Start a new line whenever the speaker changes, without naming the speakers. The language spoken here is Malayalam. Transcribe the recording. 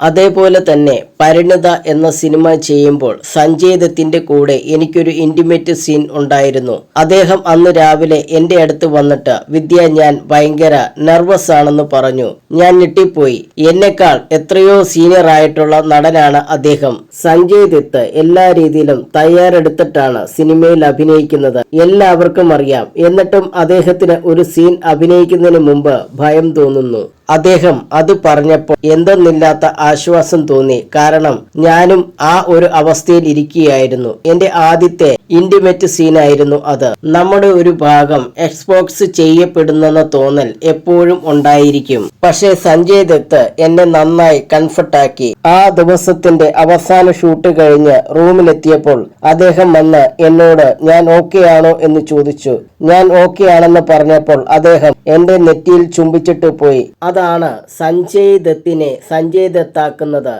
അതേപോലെ തന്നെ പരിണിത എന്ന സിനിമ ചെയ്യുമ്പോൾ സഞ്ജയ് ദത്തിന്റെ കൂടെ എനിക്കൊരു ഇന്റിമേറ്റ് സീൻ ഉണ്ടായിരുന്നു. അദ്ദേഹം അന്ന് രാവിലെ എന്റെ അടുത്ത് വന്നിട്ട് വിദ്യ ഞാൻ ഭയങ്കര നെർവസ് ആണെന്ന് പറഞ്ഞു. ഞാൻ ഞെട്ടിപ്പോയി. എന്നെക്കാൾ എത്രയോ സീനിയർ ആയിട്ടുള്ള നടനാണ് അദ്ദേഹം. സഞ്ജയ് ദത്ത് എല്ലാ രീതിയിലും തയ്യാറെടുത്തിട്ടാണ് സിനിമയിൽ അഭിനയിക്കുന്നത്. എല്ലാവർക്കും അറിയാം. എന്നിട്ടും അദ്ദേഹത്തിന് ഒരു സീൻ അഭിനയിക്കുന്നതിന് മുമ്പ് ഭയം തോന്നുന്നു. അദ്ദേഹം അത് പറഞ്ഞപ്പോൾ എന്തെന്നില്ലാത്ത ആശ്വാസം തോന്നി. കാരണം ഞാനും ആ ഒരു അവസ്ഥയിൽ ഇരിക്കുകയായിരുന്നു. എന്റെ ആദ്യത്തെ ഇന്റിമേറ്റ് സീനായിരുന്നു അത്. നമ്മുടെ ഒരു ഭാഗം എക്സ്പോക്സ് ചെയ്യപ്പെടുന്നെന്ന തോന്നൽ എപ്പോഴും ഉണ്ടായിരിക്കും. പക്ഷേ സഞ്ജയ് ദത്ത് എന്നെ നന്നായി കംഫർട്ടാക്കി ആ ദിവസത്തിന്റെ അവസാന ഷൂട്ട് കഴിഞ്ഞ് റൂമിലെത്തിയപ്പോൾ അദ്ദേഹം വന്ന് എന്നോട് ഞാൻ ഓക്കെ ആണോ? എന്ന് ചോദിച്ചു. ഞാൻ ഓക്കെ ആണെന്ന് പറഞ്ഞപ്പോൾ അദ്ദേഹം എന്റെ നെറ്റിയിൽ ചുംബിച്ചിട്ട് പോയി. അതാണ് സഞ്ജയ് ദത്തിനെ സഞ്ജയ് ദത്താക്കുന്നത്